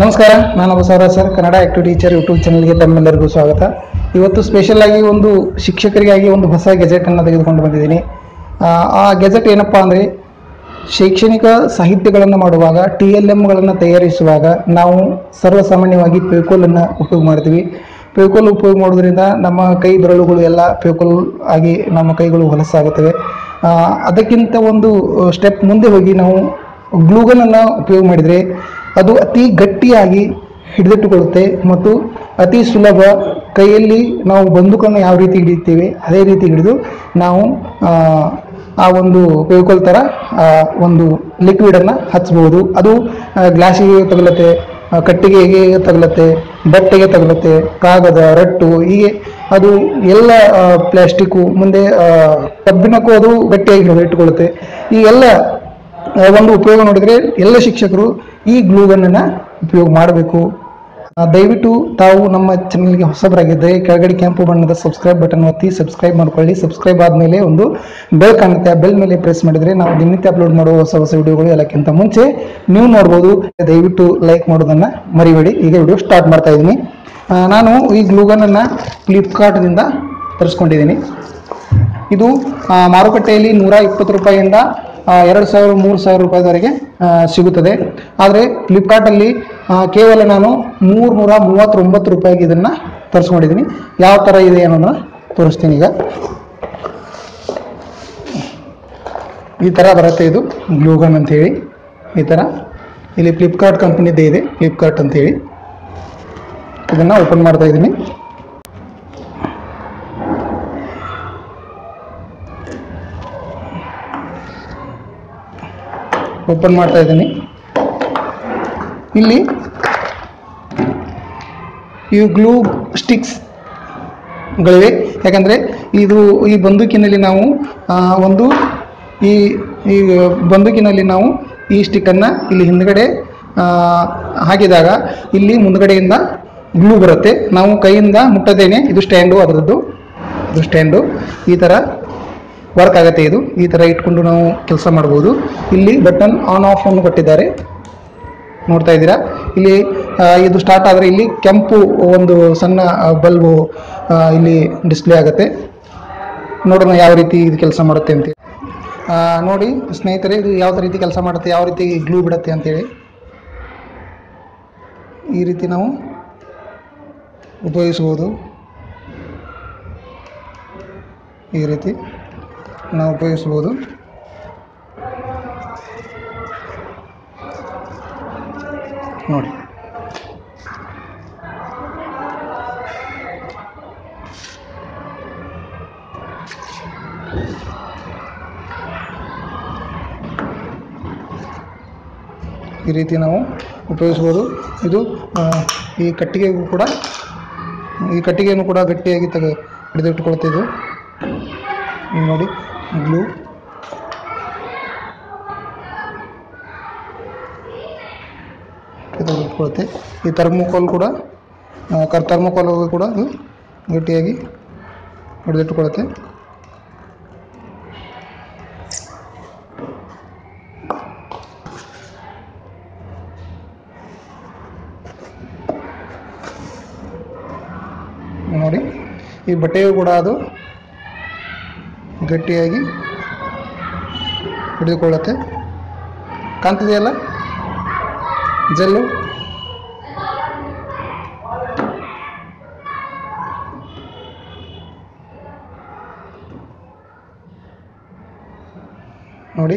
ನಮಸ್ಕಾರ ನಾನು Basavaraj sir Kannada active teacher YouTube ಚಾನಲ್ಗೆ ತಮ್ಮೆಲ್ಲರಿಗೂ ಸ್ವಾಗತ. ಇವತ್ತು ಸ್ಪೆಷಲ್ ಆಗಿ ಒಂದು ಶಿಕ್ಷಕರಿಗಾಗಿ ಒಂದು ಹೊಸ ಗೆಜೆಟ್ ಅನ್ನು ತೆಗೆದುಕೊಂಡು ಬಂದಿದ್ದೀನಿ. ಆ, ಆ ಗೆಜೆಟ್ ಏನಪ್ಪ ಅಂದರೆ ಶೈಕ್ಷಣಿಕ ಸಾಹಿತ್ಯಗಳನ್ನು ಮಾಡುವಾಗ ಟಿ ಎಲ್ ಎಮ್ಗಳನ್ನು ತಯಾರಿಸುವಾಗ ನಾವು ಸರ್ವಸಾಮಾನ್ಯವಾಗಿ ಪೇಕೋಲನ್ನು ಉಪಯೋಗ ಮಾಡ್ತೀವಿ. ಪೇಕೋಲ್ ಉಪಯೋಗ ಮಾಡೋದ್ರಿಂದ ನಮ್ಮ ಕೈ ಬೆರಳುಗಳು ಎಲ್ಲ ಪೇಕೋಲ್ ಆಗಿ ನಮ್ಮ ಕೈಗಳು ಹೊಲಸಾಗುತ್ತವೆ. ಅದಕ್ಕಿಂತ ಒಂದು ಸ್ಟೆಪ್ ಮುಂದೆ ಹೋಗಿ ನಾವು ಗ್ಲೂಗನನ್ನು ಉಪಯೋಗ ಮಾಡಿದರೆ ಅದು ಅತಿ ಗಟ್ಟಿಯಾಗಿ ಹಿಡಿದಿಟ್ಟುಕೊಳ್ಳುತ್ತೆ ಮತ್ತು ಅತಿ ಸುಲಭ ಕೈಯಲ್ಲಿ ನಾವು ಬಂದೂಕನ್ನು ಯಾವ ರೀತಿ ಹಿಡಿಯುತ್ತೇವೆ ಅದೇ ರೀತಿ ಹಿಡಿದು ನಾವು ಆ, ಒಂದು ವೆಹಿಕಲ್ ಥರ ಒಂದು ಲಿಕ್ವಿಡನ್ನು ಹಚ್ಚಬಹುದು ಅದು ಗ್ಲಾಸಿಗೆ ತಗಲತ್ತೆ ಕಟ್ಟಿಗೆಗೆ ತಗಲತ್ತೆ ಬಟ್ಟೆಗೆ ತಗಲತ್ತೆ ಕಾಗದ ರಟ್ಟು ಹೀಗೆ ಅದು ಎಲ್ಲ ಪ್ಲಾಸ್ಟಿಕ್ಕು ಮುಂದೆ ಕಬ್ಬಿಣಕ್ಕೂ ಅದು ಗಟ್ಟಿಯಾಗಿ ಇಟ್ಕೊಳ್ಳುತ್ತೆ ಈ ಎಲ್ಲ ಒಂದು ಉಪಯೋಗ ನೋಡಿದರೆ ಎಲ್ಲ ಶಿಕ್ಷಕರು ಈ ಗ್ಲೂಗನ್ನನ್ನು ಉಪಯೋಗ ಮಾಡಬೇಕು. ದಯವಿಟ್ಟು ತಾವು ನಮ್ಮ ಚಾನಲ್ಗೆ ಹೊಸಬರಾಗಿದ್ದರೆ ಕೆಳಗಡೆ ಕೆಂಪು ಬಣ್ಣದ ಸಬ್ಸ್ಕ್ರೈಬ್ ಬಟನ್ ಒತ್ತಿ ಸಬ್ಸ್ಕ್ರೈಬ್ ಮಾಡ್ಕೊಳ್ಳಿ. ಸಬ್ಸ್ಕ್ರೈಬ್ ಆದಮೇಲೆ ಒಂದು ಬೆಲ್ ಕಾಣುತ್ತೆ. ಆ ಬೆಲ್ ಮೇಲೆ ಪ್ರೆಸ್ ಮಾಡಿದರೆ ನಾವು ದಿನನಿತ್ಯ ಅಪ್ಲೋಡ್ ಮಾಡುವ ಹೊಸ ಹೊಸ ವಿಡಿಯೋಗಳು ಎಲ್ಲಕ್ಕಿಂತ ಮುಂಚೆ ನೀವು ನೋಡ್ಬೋದು. ದಯವಿಟ್ಟು ಲೈಕ್ ಮಾಡೋದನ್ನು ಮರಿಬೇಡಿ. ಈಗ ವಿಡಿಯೋ ಸ್ಟಾರ್ಟ್ ಮಾಡ್ತಾ ಇದ್ದೀನಿ. ನಾನು ಈ ಗ್ಲೂಗನನ್ನು ಫ್ಲಿಪ್ಕಾರ್ಟ್ದಿಂದ ತರಿಸ್ಕೊಂಡಿದ್ದೀನಿ. ಇದು ಮಾರುಕಟ್ಟೆಯಲ್ಲಿ ನೂರ ಇಪ್ಪತ್ತು ರೂಪಾಯಿಯಿಂದ ಎರಡು ಸಾವಿರ, ಮೂರು ಸಾವಿರ ರೂಪಾಯಿವರೆಗೆ ಸಿಗುತ್ತದೆ. ಆದರೆ ಫ್ಲಿಪ್ಕಾರ್ಟಲ್ಲಿ ಕೇವಲ ನಾನು ಮೂರು ನೂರ ಮೂವತ್ತೊಂಬತ್ತು ರೂಪಾಯಿಗೆ ಇದನ್ನು ತರಿಸ್ಕೊಂಡಿದ್ದೀನಿ. ಯಾವ ಥರ ಇದೆ ಅನ್ನೋದನ್ನ ತೋರಿಸ್ತೀನಿ ಈಗ. ಈ ಥರ ಬರುತ್ತೆ ಇದು ಗ್ಲೂಗನ್ ಅಂಥೇಳಿ ಈ ಥರ ಇಲ್ಲಿ ಫ್ಲಿಪ್ಕಾರ್ಟ್ ಕಂಪ್ನಿದ್ದೇ ಇದೆ ಫ್ಲಿಪ್ಕಾರ್ಟ್ ಅಂತೇಳಿ. ಇದನ್ನು ಓಪನ್ ಮಾಡ್ತಾ ಇದ್ದೀನಿ. ಓಪನ್ ಮಾಡ್ತಾ ಇದ್ದೀನಿ. ಇಲ್ಲಿ ಇವು ಗ್ಲೂ ಸ್ಟಿಕ್ಸ್ ಗಳಿವೆ. ಯಾಕಂದರೆ ಇದು ಈ ಬಂದೂಕಿನಲ್ಲಿ ನಾವು ಒಂದು ಈ ಈ ಬಂದೂಕಿನಲ್ಲಿ ನಾವು ಈ ಸ್ಟಿಕ್ಕನ್ನು ಇಲ್ಲಿ ಹಿಂದ್ಗಡೆ ಹಾಕಿದಾಗ ಇಲ್ಲಿ ಮುಂದ್ಗಡೆಯಿಂದ ಗ್ಲೂ ಬರುತ್ತೆ. ನಾವು ಕೈಯಿಂದ ಮುಟ್ಟದೇನೆ ಇದು ಸ್ಟ್ಯಾಂಡು, ಅದರದ್ದು, ಇದು ಸ್ಟ್ಯಾಂಡು. ಈ ಥರ ವರ್ಕ್ ಆಗುತ್ತೆ ಇದು. ಈ ಥರ ಇಟ್ಕೊಂಡು ನಾವು ಕೆಲಸ ಮಾಡ್ಬೋದು. ಇಲ್ಲಿ ಬಟನ್ ಆನ್ ಆಫ್ ಅನ್ನು ಕೊಟ್ಟಿದ್ದಾರೆ. ನೋಡ್ತಾ ಇದ್ದೀರಾ? ಇಲ್ಲಿ ಇದು ಸ್ಟಾರ್ಟ್ ಆದರೆ ಇಲ್ಲಿ ಕೆಂಪು ಒಂದು ಸಣ್ಣ ಬಲ್ಬು ಇಲ್ಲಿ ಡಿಸ್ಪ್ಲೇ ಆಗುತ್ತೆ. ನೋಡೋಣ ಯಾವ ರೀತಿ ಇದು ಕೆಲಸ ಮಾಡುತ್ತೆ ಅಂತ ನೋಡಿ, ಸ್ನೇಹಿತರೆ, ಇದು ಯಾವ ರೀತಿ ಕೆಲಸ ಮಾಡುತ್ತೆ, ಯಾವ ರೀತಿ ಗ್ಲೂ ಬಿಡುತ್ತೆ ಅಂತೇಳಿ ಈ ರೀತಿ ನಾವು ಉಪಯೋಗಿಸ್ಬೋದು. ಈ ರೀತಿ. ನಾವು ಉಪಯೋಗಿಸ್ಬೋದು ನೋಡಿ. ಈ ರೀತಿ ನಾವು ಉಪಯೋಗಿಸ್ಬೋದು ಇದು ಈ ಕಟ್ಟಿಗೆಗೂ ಕೂಡ, ಈ ಕಟ್ಟಿಗೆಯನ್ನು ಕೂಡ ಗಟ್ಟಿಯಾಗಿ ತೆಗೆ ಹಿಡಿದಿಟ್ಟುಕೊಳ್ತೆ ಇದು ಇಲ್ಲಿ ಇದಾಗುತ್ತೆ ಈ ಥರ್ಮೋಕೋಲ್ ಕೂಡ ಥರ್ಮೋಕೋಲ್ ಕೂಡ ಅದು ಗಟ್ಟಿಯಾಗಿ ಹಿಡಿದಿಟ್ಟುಕೊಳ್ಳುತ್ತೆ. ನೋಡಿ, ಈ ಬಟ್ಟೆಯು ಕೂಡ ಅದು ಗಟ್ಟಿಯಾಗಿ ಹಿಡಿದುಕೊಳ್ಳುತ್ತೆ. ಕಾಣ್ತಿದೆಯಲ್ಲ? ಜಲ್ಲು. ನೋಡಿ,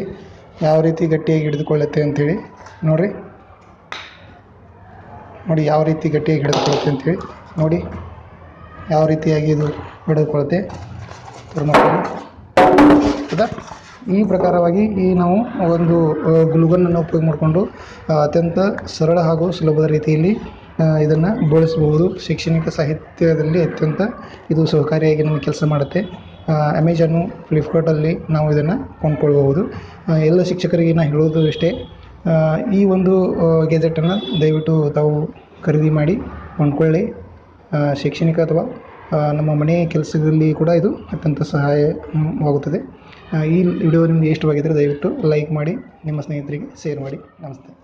ಯಾವ ರೀತಿ ಗಟ್ಟಿಯಾಗಿ ಹಿಡಿದುಕೊಳ್ಳುತ್ತೆ ಅಂಥೇಳಿ. ನೋಡಿರಿ ನೋಡಿ, ಯಾವ ರೀತಿ ಗಟ್ಟಿಯಾಗಿ ಹಿಡಿದುಕೊಳ್ಳುತ್ತೆ ಅಂಥೇಳಿ. ನೋಡಿ, ಯಾವ ರೀತಿಯಾಗಿ ಇದು ಹಿಡಿದುಕೊಳ್ಳುತ್ತೆ. ಥರ್ಮೋಕೋಲ್ ಹೌದಾ ಈ ಪ್ರಕಾರವಾಗಿ ಈ ನಾವು ಒಂದು ಗ್ಲುಗನ್ನನ್ನು ಉಪಯೋಗ ಮಾಡಿಕೊಂಡು ಅತ್ಯಂತ ಸರಳ ಹಾಗೂ ಸುಲಭದ ರೀತಿಯಲ್ಲಿ ಇದನ್ನು ಬಳಸಬಹುದು. ಶೈಕ್ಷಣಿಕ ಸಾಹಿತ್ಯದಲ್ಲಿ ಅತ್ಯಂತ ಇದು ಸಹಕಾರಿಯಾಗಿ ನಮಗೆ ಕೆಲಸ ಮಾಡುತ್ತೆ. ಅಮೆಜಾನು ಫ್ಲಿಪ್ಕಾರ್ಟಲ್ಲಿ ನಾವು ಇದನ್ನು ಕೊಂಡ್ಕೊಳ್ಬಹುದು. ಎಲ್ಲ ಶಿಕ್ಷಕರಿಗೆ ನಾನು ಹೇಳೋದು ಇಷ್ಟೇ ಈ ಒಂದು ಗೆಜೆಟನ್ನು ದಯವಿಟ್ಟು ತಾವು ಖರೀದಿ ಮಾಡಿ ಕೊಂಡ್ಕೊಳ್ಳಿ. ಶೈಕ್ಷಣಿಕ ಅಥವಾ ನಮ್ಮ ಮನೆಯ ಕೆಲಸದಲ್ಲಿ ಕೂಡ ಇದು ಅತ್ಯಂತ ಸಹಾಯವಾಗುತ್ತದೆ. ಈ ವಿಡಿಯೋ ನಿಮಗೆ ಇಷ್ಟವಾಗಿದ್ದರೆ ದಯವಿಟ್ಟು ಲೈಕ್ ಮಾಡಿ, ನಿಮ್ಮ ಸ್ನೇಹಿತರಿಗೆ ಸೇರ್ ಮಾಡಿ. ನಮಸ್ತೆ.